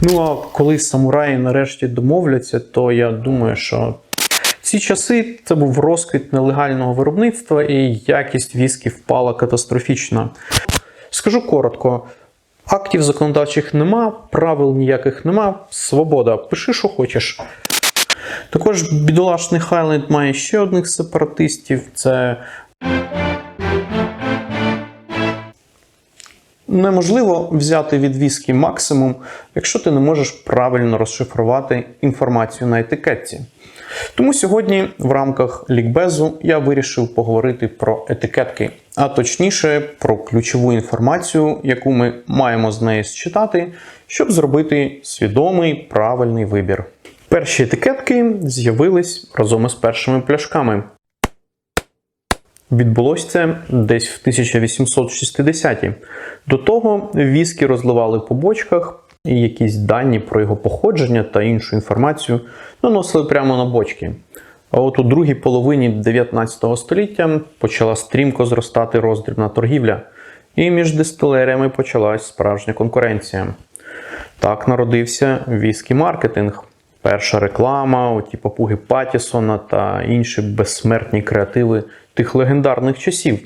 Ну а коли самураї нарешті домовляться, то я думаю, що ці часи це був розквіт нелегального виробництва і якість віскі впала катастрофічно. Скажу коротко: актів законодавчих нема, правил ніяких нема, свобода. Пиши, що хочеш. Також бідолашний Хайленд має ще одних сепаратистів. Це неможливо взяти від віскі максимум, якщо ти не можеш правильно розшифрувати інформацію на етикетці. Тому сьогодні в рамках лікбезу я вирішив поговорити про етикетки, а точніше про ключову інформацію, яку ми маємо з неї считати, щоб зробити свідомий правильний вибір. Перші етикетки з'явились разом із першими пляшками. Відбулось це десь в 1860-ті. До того віскі розливали по бочках, і якісь дані про його походження та іншу інформацію наносили прямо на бочки. А от у другій половині 19 століття почала стрімко зростати роздрібна торгівля, і між дистилеріями почалась справжня конкуренція. Так народився віскі-маркетинг. Перша реклама, оті папуги Патісона та інші безсмертні креативи тих легендарних часів.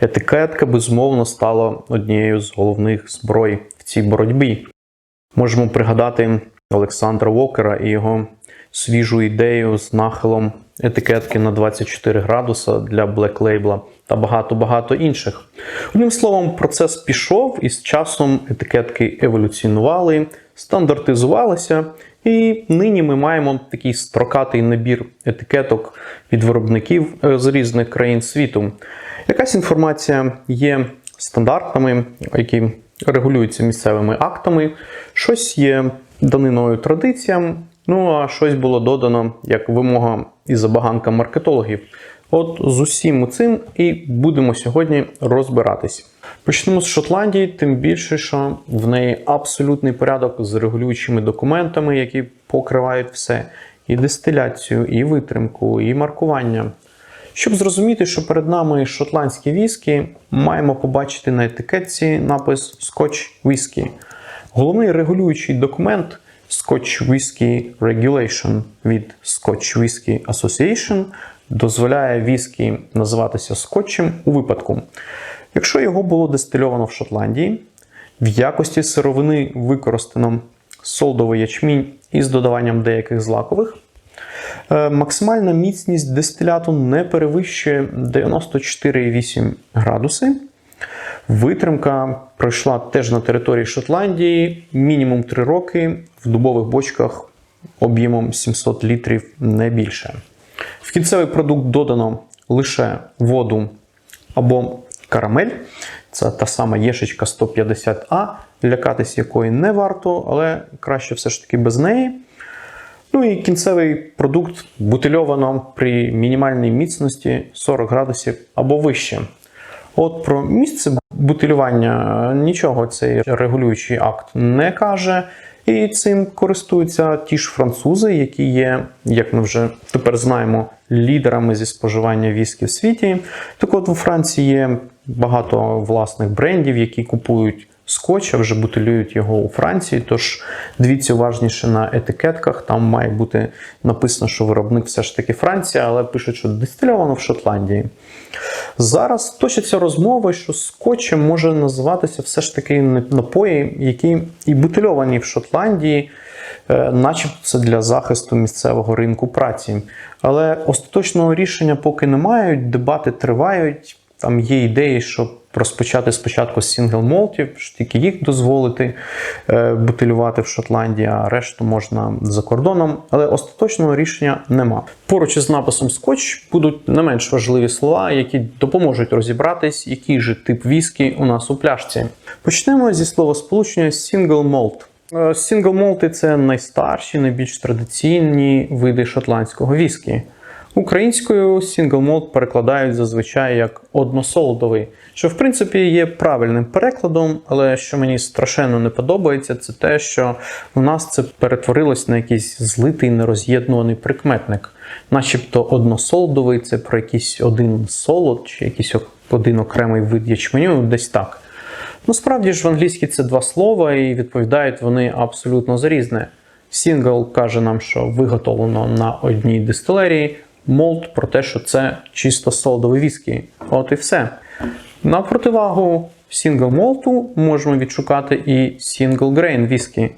Етикетка, безумовно, стала однією з головних зброй в цій боротьбі. Можемо пригадати Олександра Вокера і його свіжу ідею з нахилом етикетки на 24 градуса для Black Label та багато-багато інших. Одним словом, процес пішов і з часом етикетки еволюціонували, стандартизувалися, і нині ми маємо такий строкатий набір етикеток від виробників е, з різних країн світу. Якась інформація є стандартами, які регулюються місцевими актами, щось є даниною традиціям, ну а щось було додано як вимога і забаганка маркетологів. От з усім цим і будемо сьогодні розбиратись. Почнемо з Шотландії, тим більше, що в неї абсолютний порядок з регулюючими документами, які покривають все: і дистиляцію, і витримку, і маркування. Щоб зрозуміти, що перед нами шотландські віскі, маємо побачити на етикетці напис Scotch Whisky. Головний регулюючий документ Scotch Whisky Regulation від Scotch Whisky Association дозволяє віскі називатися скотчем у випадку, якщо його було дистильовано в Шотландії, в якості сировини використано солдовий ячмінь із додаванням деяких злакових. Е, Максимальна міцність дистиляту не перевищує 94,8 градуси. Витримка пройшла теж на території Шотландії мінімум 3 роки в дубових бочках об'ємом 700 літрів не більше. В кінцевий продукт додано лише воду або карамель. Це та сама єшечка 150А, лякатись якої не варто, але краще все ж таки без неї. Ну і кінцевий продукт бутильовано при мінімальній міцності 40 градусів або вище. От про місце бутилювання нічого цей регулюючий акт не каже. І цим користуються ті ж французи, які є, як ми вже тепер знаємо, лідерами зі споживання віскі в світі. Так от у Франції є багато власних брендів, які купують скотч, а вже бутилюють його у Франції. Тож дивіться уважніше на етикетках. Там має бути написано, що виробник все ж таки Франція, але пишуть, що дистильовано в Шотландії. Зараз точаться розмови, що скотчем може називатися все ж таки напої, які і бутильовані в Шотландії, е, начебто це для захисту місцевого ринку праці. Але остаточного рішення поки не мають, дебати тривають. Там є ідеї, що розпочати спочатку з сінгл молтів, що тільки їх дозволити е, бутилювати в Шотландії, а решту можна за кордоном. Але остаточного рішення нема. Поруч із написом скотч будуть не менш важливі слова, які допоможуть розібратись, який же тип віскі у нас у пляшці. Почнемо зі слова сполучення single malt. Сінгл молти це найстарші, найбільш традиційні види шотландського віскі. Українською сінгл молт перекладають зазвичай як односолодовий, що в принципі є правильним перекладом, але що мені страшенно не подобається, це те, що у нас це перетворилось на якийсь злитий нероз'єднуваний прикметник. Начебто односолодовий це про якийсь один солод чи якийсь один окремий вид ячменю, десь так. Насправді ж в англійській це два слова, і відповідають вони абсолютно за різне. Сінгл каже нам, що виготовлено на одній дистилерії, молт про те, що це чисто солодовий віскі. От і все. На противагу сінгл молту можемо відшукати і сінгл грейн віскі.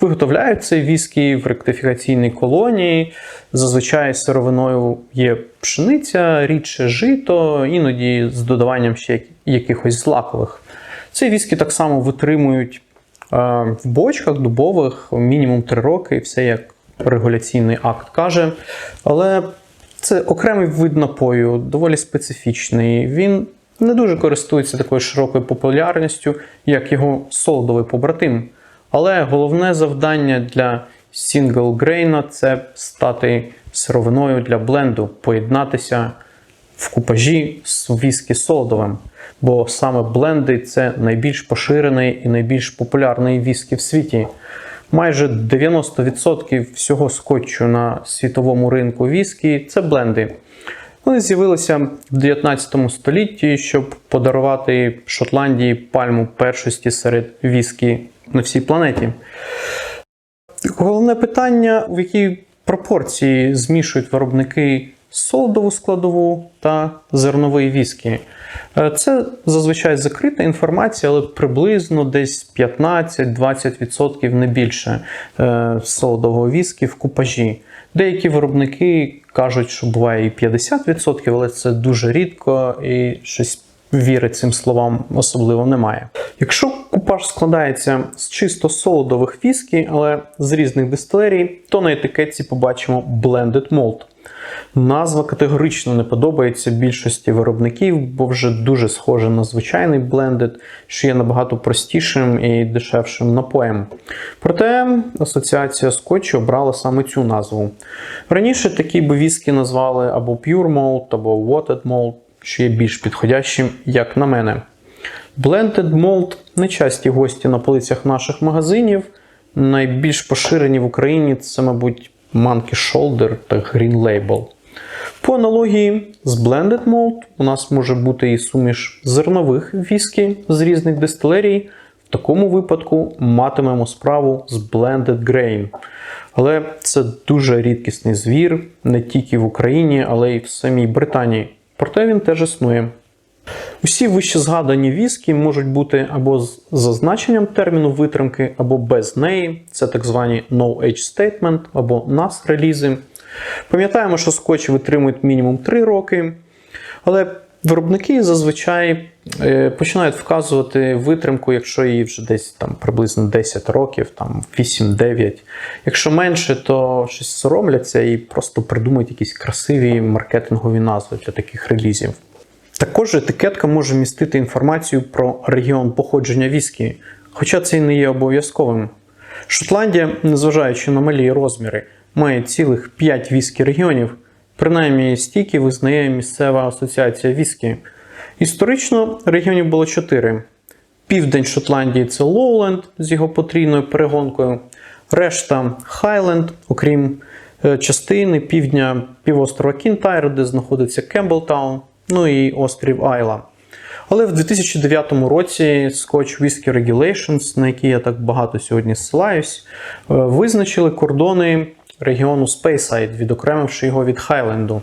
Виготовляють цей віскі в ректифікаційній колонії. Зазвичай сировиною є пшениця, рідше жито, іноді з додаванням ще якихось злакових. Цей віскі так само витримують е, в бочках дубових мінімум 3 роки, все як регуляційний акт каже. Але це окремий вид напою, доволі специфічний. Він не дуже користується такою широкою популярністю, як його солодовий побратим. Але головне завдання для Grain – це стати сировиною для бленду, поєднатися в купажі з віскі солодовим. Бо саме бленди це найбільш поширений і найбільш популярний віскі в світі. Майже 90% всього скотчу на світовому ринку віскі це бленди. Вони з'явилися в 19 столітті, щоб подарувати Шотландії пальму першості серед віскі на всій планеті. Головне питання, в якій пропорції змішують виробники солодову складову та зерновий віскі. Е, Це зазвичай закрита інформація, але приблизно десь 15-20% не більше е, солодового віскі в купажі. Деякі виробники кажуть, що буває і 50%, але це дуже рідко і щось віри цим словам особливо немає. Якщо купаж складається з чисто солодових віскі, але з різних дистилерій, то на етикетці побачимо Blended Malt. Назва категорично не подобається більшості виробників, бо вже дуже схоже на звичайний blended, що є набагато простішим і дешевшим напоєм. Проте асоціація скотчу обрала саме цю назву. Раніше такі б віскі назвали або Pure Malt, або Watered Malt, що є більш підходящим, як на мене. Blended Malt нечасті гості на полицях наших магазинів. Найбільш поширені в Україні це, мабуть, Monkey Shoulder та Green Label. По аналогії з Blended Malt у нас може бути і суміш зернових віскі з різних дистилерій. В такому випадку матимемо справу з Blended Grain. Але це дуже рідкісний звір не тільки в Україні, але й в самій Британії. Проте він теж існує. Усі вище згадані віскі можуть бути або з зазначенням терміну витримки, або без неї. Це так звані No Age Statement або NAS релізи. Пам'ятаємо, що скотчі витримують мінімум 3 роки. Але виробники зазвичай е, починають вказувати витримку, якщо їй вже десь там приблизно 10 років, там 8-9. Якщо менше, то щось соромляться і просто придумують якісь красиві маркетингові назви для таких релізів. Також етикетка може містити інформацію про регіон походження віскі, хоча це і не є обов'язковим. Шотландія, незважаючи на малі розміри, має цілих 5 віскі регіонів, принаймні стільки визнає місцева асоціація віскі. Історично регіонів було 4. Південь Шотландії це Лоуленд з його потрійною перегонкою, решта Хайленд, окрім е, частини півдня півострова Кінтайр, де знаходиться Кемблтаун, ну і острів Айла. Але в 2009 році Scotch Whisky Regulations, на які я так багато сьогодні ссилаюсь, е, визначили кордони регіону Speyside, відокремивши його від Хайленду.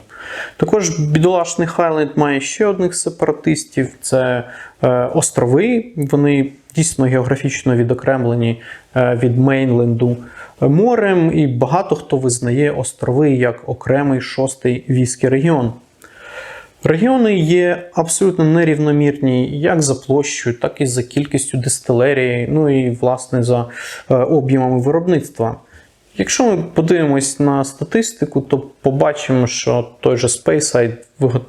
Також бідолашний Хайленд має ще одних сепаратистів: це е, острови. Вони дійсно географічно відокремлені е, від Мейнленду морем, і багато хто визнає острови як окремий шостий війський регіон. Регіони є абсолютно нерівномірні як за площею, так і за кількістю дистилерії, ну і власне за е, об'ємами виробництва. Якщо ми подивимось на статистику, то побачимо, що той же Speyside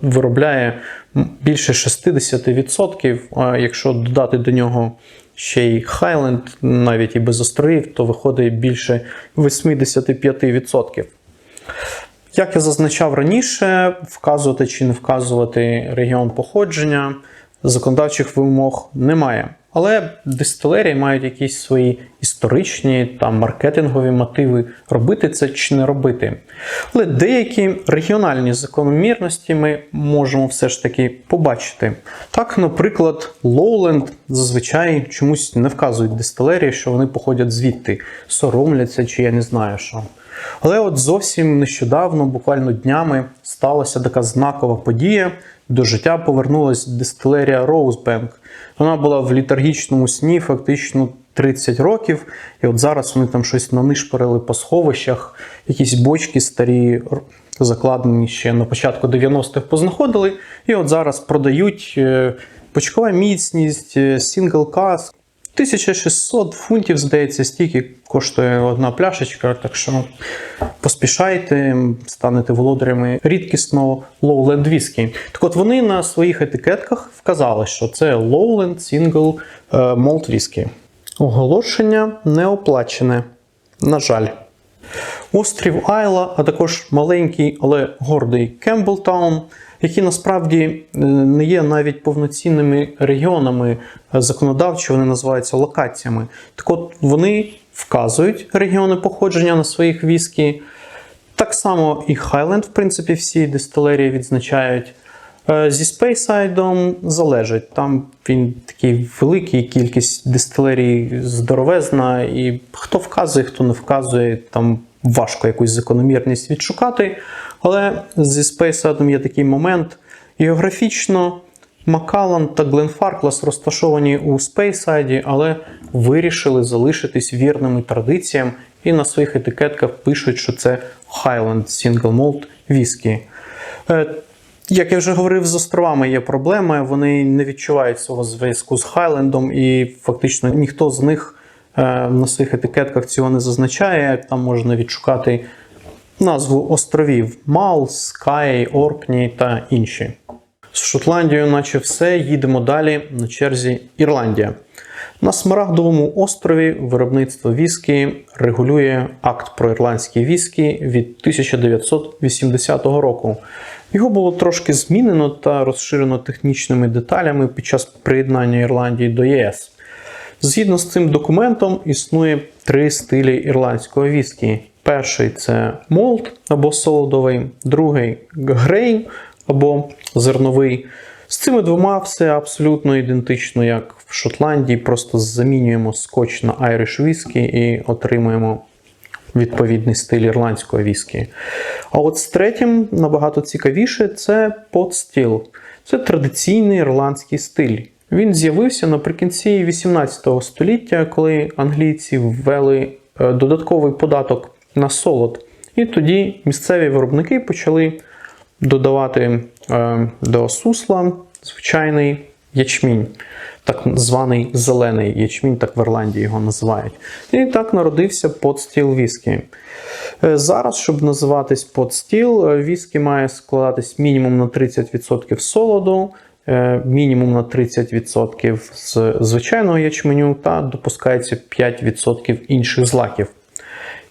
виробляє більше 60%, якщо додати до нього ще й Highland, навіть і без островів, то виходить більше 85%. Як я зазначав раніше, вказувати чи не вказувати регіон походження законодавчих вимог немає. Але дистилерії мають якісь свої історичні та маркетингові мотиви робити це чи не робити. Але деякі регіональні закономірності ми можемо все ж таки побачити. Так, наприклад, Lowland зазвичай чомусь не вказують дистилерії, що вони походять звідти, соромляться чи я не знаю що. Але от зовсім нещодавно, буквально днями, сталася така знакова подія. До життя повернулась дистилерія Rosebank. Вона була в літаргічному сні фактично 30 років, і от зараз вони там щось нанишпорили по сховищах, якісь бочки старі, закладені ще на початку 90-х познаходили, і от зараз продають е, бочкова міцність, е, сингл каск. 1600 фунтів, здається, стільки коштує одна пляшечка, так що поспішайте, станете володарями рідкісного Lowland Whisky. Так от вони на своїх етикетках вказали, що це Lowland Single е, Malt Whisky. Оголошення не оплачене. На жаль. Острів Айла, а також маленький, але гордий Кемблтаун, які насправді е, не є навіть повноцінними регіонами е, законодавчо, вони називаються локаціями. Так от вони вказують регіони походження на своїх віскі. Так само і Highland, в принципі, всі дистилерії відзначають. Е, Зі Спейсайдом залежить. Там він такий великий, кількість дистилерій здоровезна, і хто вказує, хто не вказує, там важко якусь закономірність відшукати. Але зі Спейсайдом є такий момент. Географічно Макалан та Гленфарклас розташовані у Спейсайді, але вирішили залишитись вірними традиціям і на своїх етикетках пишуть, що це Highland Single Malt Whisky. Е, як я вже говорив, з островами є проблеми. Вони не відчувають свого зв'язку з Хайлендом, і фактично ніхто з них е, на своїх етикетках цього не зазначає. Там можна відшукати назву островів Мал, Скай, Оркні та інші. З Шотландією, наче все, їдемо далі. На черзі Ірландія. На Смарагдовому острові виробництво віскі регулює акт про ірландські віскі від 1980 року. Його було трошки змінено та розширено технічними деталями під час приєднання Ірландії до ЄС. Згідно з цим документом існує три стилі ірландського віскі. Перший це молд або солодовий, другий грейн або зерновий. З цими двома все абсолютно ідентично, як в Шотландії. Просто замінюємо скотч на Irish Whisky і отримуємо відповідний стиль ірландського віскі. А от з третім набагато цікавіше це still. Це традиційний ірландський стиль. Він з'явився наприкінці 18 століття, коли англійці ввели е, додатковий податок на солод. І тоді місцеві виробники почали додавати е, до сусла звичайний ячмінь, так званий зелений ячмінь, так в Ірландії його називають. І так народився подстіл віскі. Е, Зараз, щоб називатись подстіл, е, віскі має складатись мінімум на 30% солоду, мінімум на 30% з звичайного ячменю та допускається 5% інших злаків.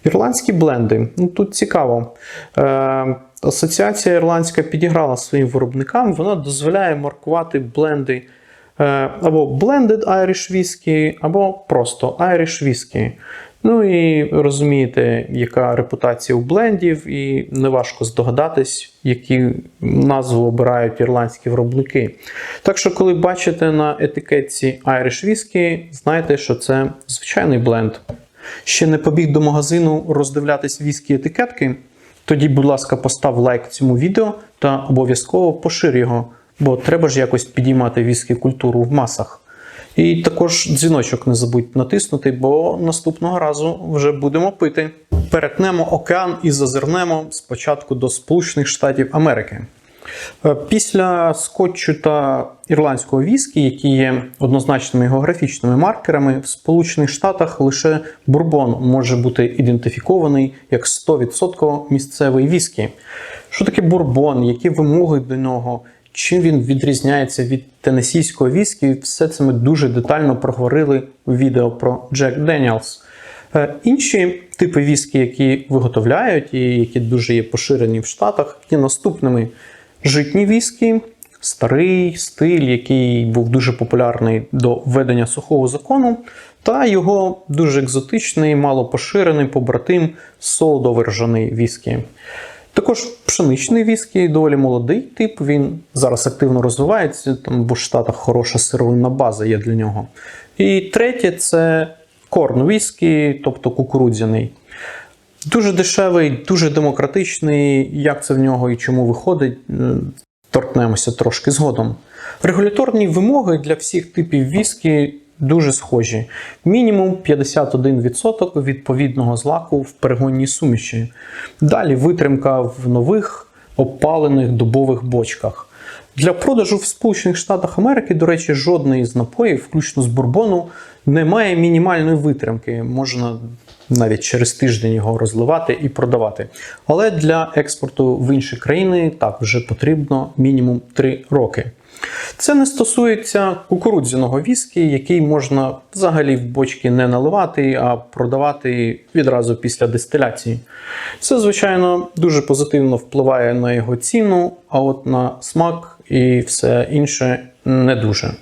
Ірландські бленди. Ну, тут цікаво. Е, Асоціація ірландська підіграла своїм виробникам, вона дозволяє маркувати бленди е, або Blended Irish Whisky, або просто Irish Whisky. Ну і розумієте, яка репутація у блендів, і неважко здогадатись, які назву обирають ірландські виробники. Так що, коли бачите на етикетці Irish Whisky, знайте, що це звичайний бленд. Ще не побіг до магазину роздивлятись віскі етикетки? Тоді, будь ласка, постав лайк цьому відео та обов'язково пошир його, бо треба ж якось підіймати віскі культуру в масах. І також дзвіночок не забудь натиснути, бо наступного разу вже будемо пити. Перетнемо океан і зазирнемо спочатку до Сполучених Штатів Америки. Е, Після скотчу та ірландського віскі, які є однозначними географічними маркерами, в Сполучених Штатах лише бурбон може бути ідентифікований як 100% місцевий віскі. Що таке бурбон? Які вимоги до нього? Чим він відрізняється від тенесійського віскі? Все це ми дуже детально проговорили у відео про Джек Деніелс. Е, Інші типи віскі, які виготовляють і які дуже є поширені в Штатах, є наступними: житні віскі, старий стиль, який був дуже популярний до введення сухого закону, та його дуже екзотичний, мало поширений побратим солодовий ржаний віскі. Також пшеничний віскі, доволі молодий тип. Він зараз активно розвивається, там в Штатах хороша сировинна база є для нього. І третє це корн віскі, тобто кукурудзяний. Дуже дешевий, дуже демократичний. Як це в нього і чому виходить, е, торкнемося трошки згодом. Регуляторні вимоги для всіх типів віскі дуже схожі. Мінімум 51% відповідного злаку в перегонній суміші. Далі витримка в нових опалених дубових бочках. Для продажу в Сполучених Штатах Америки, до речі, жодний з напоїв, включно з бурбону, не має мінімальної витримки. Можна навіть через тиждень його розливати і продавати. Але для експорту в інші країни так вже потрібно мінімум 3 роки. Це не стосується кукурудзяного віскі, який можна взагалі в бочки не наливати, а продавати відразу після дистиляції. Це, звичайно, дуже позитивно впливає на його ціну, а от на смак і все інше не дуже.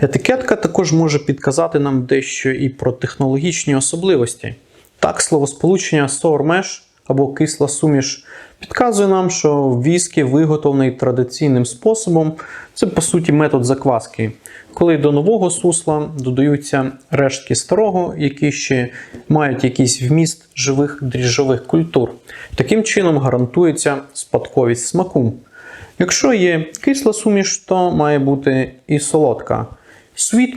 Етикетка також може підказати нам дещо і про технологічні особливості. Так, словосполучення mash або кисла суміш підказує нам, що віскі виготовлений традиційним способом. Це по суті метод закваски, коли до нового сусла додаються рештки старого, які ще мають якийсь вміст живих дріжджових культур. Таким чином гарантується спадковість смаку. Якщо є кисла суміш, то має бути і солодка.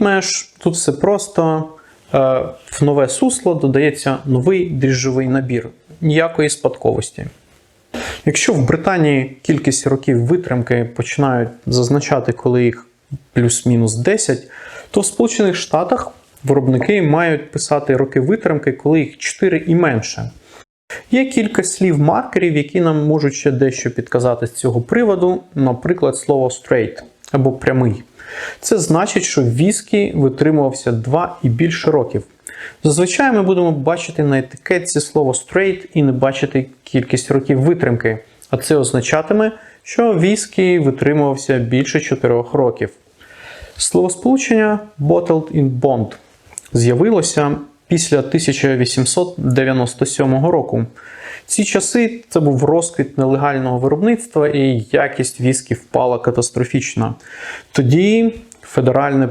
Mash тут все просто. Е, В нове сусло додається новий дріжджовий набір, ніякої спадковості. Якщо в Британії кількість років витримки починають зазначати, коли їх плюс-мінус 10, то в Сполучених Штатах виробники мають писати роки витримки, коли їх 4 і менше. Є кілька слів-маркерів, які нам можуть ще дещо підказати з цього приводу, наприклад, слово straight або прямий. Це значить, що віскі витримувався 2 і більше років. Зазвичай ми будемо бачити на етикетці слово straight і не бачити кількість років витримки, а це означатиме, що віскі витримувався більше 4 років. Словосполучення bottled in bond з'явилося після 1897 року. Ці часи це був розквіт нелегального виробництва і якість віскі впала катастрофічно. Тоді федеральне,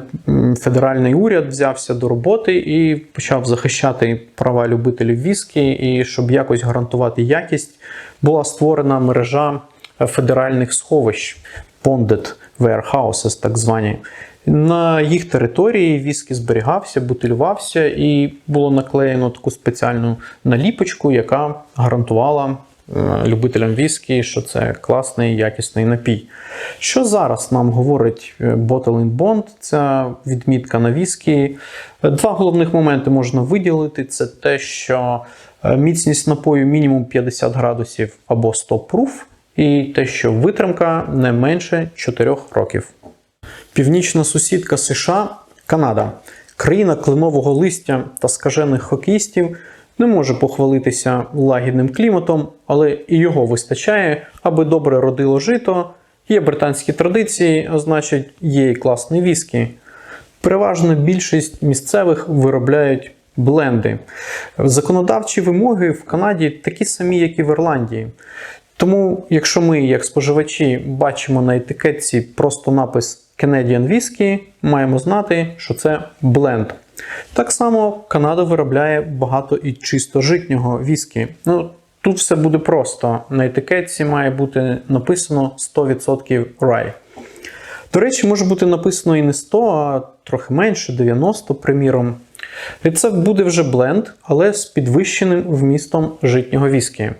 федеральний уряд взявся до роботи і почав захищати права любителів віскі, і щоб якось гарантувати якість, була створена мережа федеральних сховищ bonded warehouses, так звані. На їх території віскі зберігався, бутилювався, і було наклеєно таку спеціальну наліпочку, яка гарантувала е, любителям віскі, що це класний якісний напій. Що зараз нам говорить е, Bottle in Bond, ця відмітка на віскі? Два головних моменти можна виділити: це те, що е, міцність напою мінімум 50 градусів або 100 proof, і те, що витримка не менше 4 років. Північна сусідка США Канада, країна кленового листя та скажених хокеїстів, не може похвалитися лагідним кліматом, але і його вистачає, аби добре родило жито. Є британські традиції, а значить, є і класний віскі. Переважна більшість місцевих виробляють бленди. Законодавчі вимоги в Канаді такі самі, як і в Ірландії. Тому, якщо ми, як споживачі, бачимо на етикетці просто напис Canadian Whisky, маємо знати, що це бленд. Так само Канада виробляє багато і чисто житнього віскі. Ну, Тут все буде просто. На етикетці має бути написано 100% rye. До речі, може бути написано і не 100, а трохи менше, 90, приміром. Рецепт буде вже бленд, але з підвищеним вмістом житнього віскі.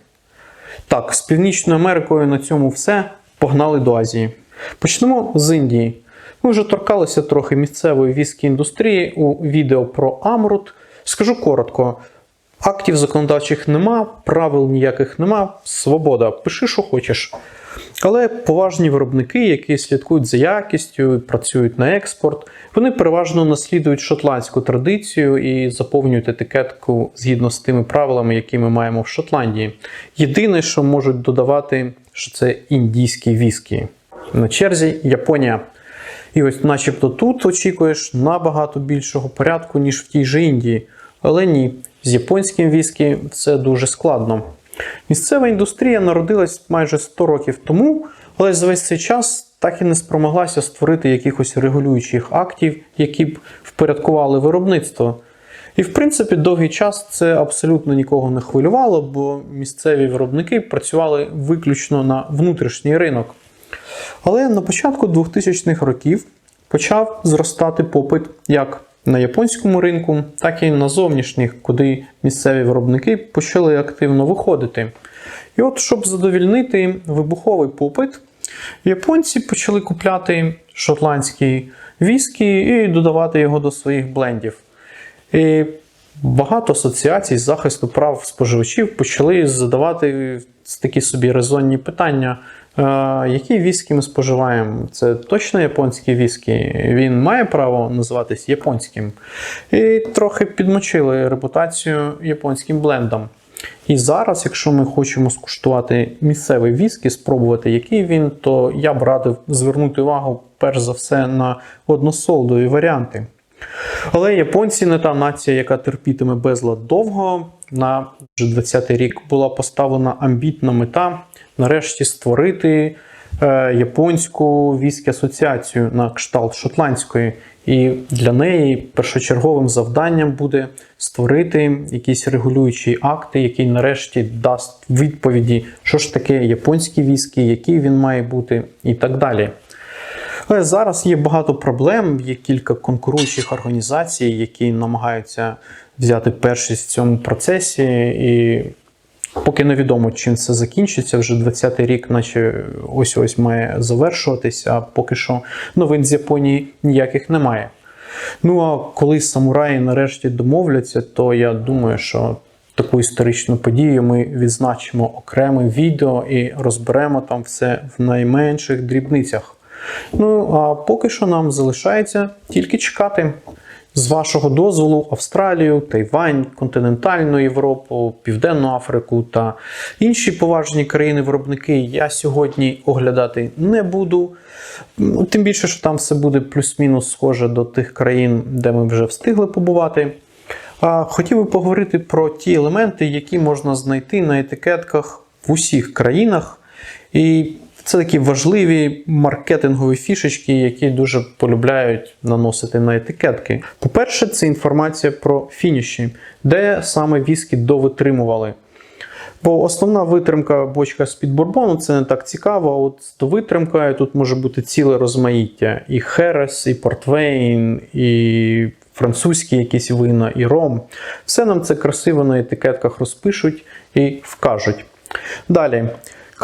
Так, з Північною Америкою на цьому все. Погнали до Азії. Почнемо з Індії. Ми вже торкалися трохи місцевої віскі індустрії у відео про Амрут. Скажу коротко: актів законодавчих нема, правил ніяких нема, свобода, пиши, що хочеш. Але поважні виробники, які слідкують за якістю, працюють на експорт, вони переважно наслідують шотландську традицію і заповнюють етикетку згідно з тими правилами, які ми маємо в Шотландії. Єдине, що можуть додавати, що це індійські віскі. На черзі Японія. І ось, начебто, тут очікуєш набагато більшого порядку, ніж в тій же Індії. Але ні, з японським віскі це дуже складно. Місцева індустрія народилась майже 100 років тому, але за весь цей час так і не спромоглася створити якихось регулюючих актів, які б впорядкували виробництво. І в принципі, довгий час це абсолютно нікого не хвилювало, бо місцеві виробники працювали виключно на внутрішній ринок. Але на початку 2000-х років почав зростати попит як на японському ринку, так і на зовнішніх, куди місцеві виробники почали активно виходити. І от, щоб задовільнити вибуховий попит, японці почали купляти шотландський віскі і додавати його до своїх блендів. І багато асоціацій з захисту прав споживачів почали задавати такі собі резонні питання. Е, Які віскі ми споживаємо? Це точно японський віскі? Він має право називатись японським. І трохи підмочили репутацію японським блендом. І зараз, якщо ми хочемо скуштувати місцевий віскі, спробувати, який він, то я б радив звернути увагу перш за все на односолдові варіанти. Але японці не та нація, яка терпітиме безлад довго. На вже 20-й рік була поставлена амбітна мета нарешті створити е, японську віскі асоціацію на кшталт шотландської. І для неї першочерговим завданням буде створити якісь регулюючі акти, який нарешті дасть відповіді, що ж таке японський віскі, який він має бути, і так далі. Зараз є багато проблем, є кілька конкуруючих організацій, які намагаються взяти першість в цьому процесі. І поки невідомо, чим це закінчиться. Вже 20-й рік, наче ось ось має завершуватися, а поки що новин з Японії ніяких немає. Ну а коли самураї нарешті домовляться, то я думаю, що таку історичну подію ми відзначимо окремим відео і розберемо там все в найменших дрібницях. Ну, а поки що нам залишається тільки чекати. З вашого дозволу Австралію, Тайвань, континентальну Європу, Південну Африку та інші поважні країни-виробники я сьогодні оглядати не буду. Ну, Тим більше, що там все буде плюс-мінус схоже до тих країн, де ми вже встигли побувати. Хотів би поговорити про ті елементи, які можна знайти на етикетках в усіх країнах. І це такі важливі маркетингові фішечки, які дуже полюбляють наносити на етикетки. По-перше, це інформація про фініші, де саме віскі довитримували. Бо основна витримка бочка з-під бурбону це не так цікаво. а От з довитримкою тут може бути ціле розмаїття: і Херес, і Портвейн, і французькі якісь вина, і ром. Все нам це красиво на етикетках розпишуть і вкажуть. Далі.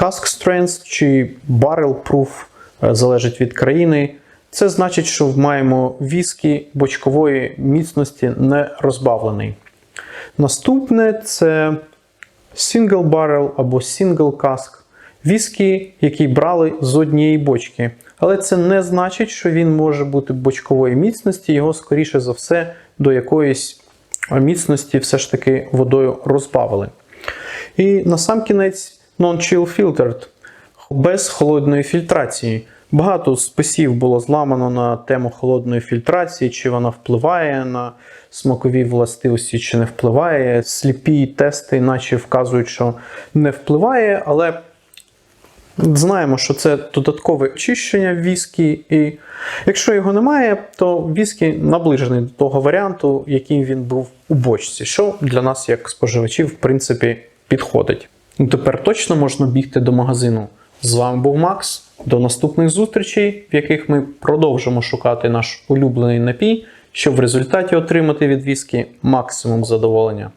Cask Strength чи Barrel Proof е, залежить від країни. Це значить, що маємо віскі бочкової міцності не розбавлений. Наступне це Single Barrel або Single Cask. Віскі, який брали з однієї бочки. Але це не значить, що він може бути бочкової міцності, його, скоріше за все, до якоїсь міцності все ж таки водою розбавили. І на сам кінець non-chill filtered, без холодної фільтрації. Багато списів було зламано на тему холодної фільтрації, чи вона впливає на смакові властивості, чи не впливає. Сліпі тести, наче вказують, що не впливає, але знаємо, що це додаткове очищення віскі, і якщо його немає, то віскі наближений до того варіанту, яким він був у бочці, що для нас, як споживачів, в принципі, підходить. Ну, Тепер точно можна бігти до магазину. З вами був Макс. До наступних зустрічей, в яких ми продовжимо шукати наш улюблений напій, щоб в результаті отримати від віскі максимум задоволення.